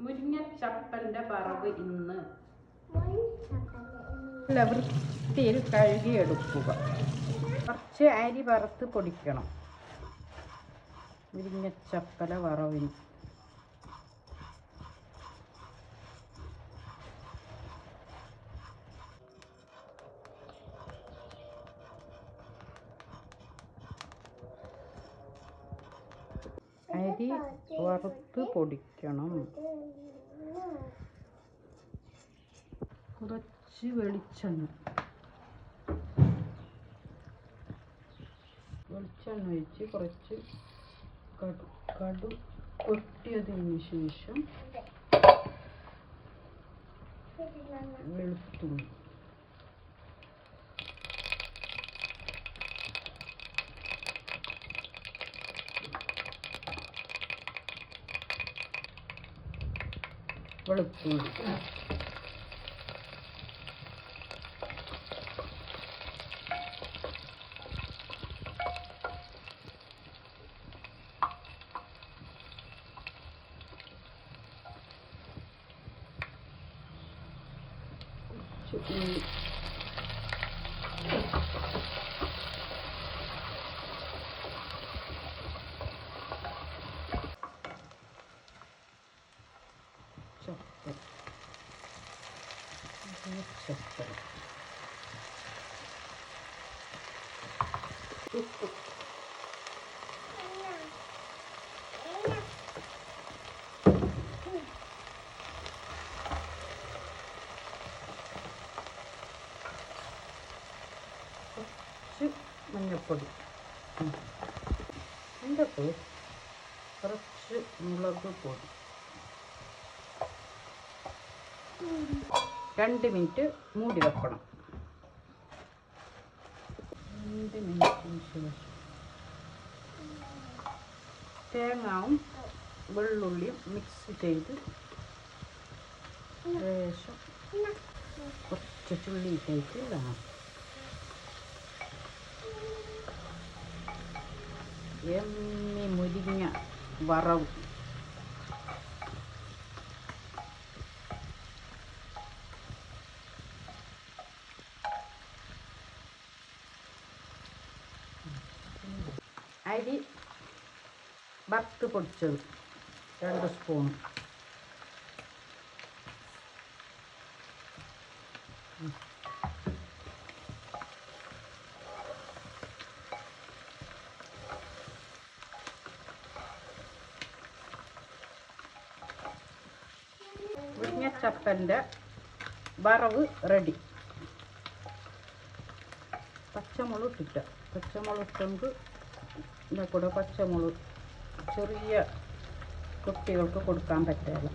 മുരിങ്ങച്ചപ്പന്റെ വറവ് ഇന്ന്. വൃത്തിയിൽ കഴുകിയെടുക്കുക. കുറച്ച് അരി വറുത്ത് പൊടിക്കണം. മുരിങ്ങച്ചപ്പല വറവിന്. അരി വറുത്ത് പൊടിക്കണം. കുറച്ച് വെളിച്ചെണ്ണ. വെളിച്ചെണ്ണ ഒഴിച്ച് കുറച്ച് കടു കടു പൊട്ടിയതിന് ശേഷം വെളുത്തുള്ളി. വെളുത്തുള്ളി. 食に。ちょっと。ちょっと。മഞ്ഞൾപ്പൊടി കുറച്ച് മുളക് പൊടി. രണ്ട് മിനിറ്റ് മൂടി വെക്കണം. രണ്ട് മിനിറ്റിന് ശേഷം തേങ്ങാവും വെള്ളുള്ളിയും മിക്സ് ചെയ്ത് ശേഷം കുറച്ച് ചുള്ളി ഇട്ടേക്ക് ഇടണം. എമ്മി മുരിങ്ങ വറവ് അരി വറുത്ത് പൊടിച്ചത് രണ്ട് സ്പൂൺ മുരിങ്ങച്ചപ്പന്റെ വറവ് റെഡി പച്ചമുളക് ഇട്ടിട്ട് പച്ചമുളക് ഇട്ടുകൊണ്ട് ഇതിന്റെ കൂടെ പച്ചമുളക് ചെറിയ കുട്ടികൾക്ക് കൊടുക്കാൻ പറ്റില്ല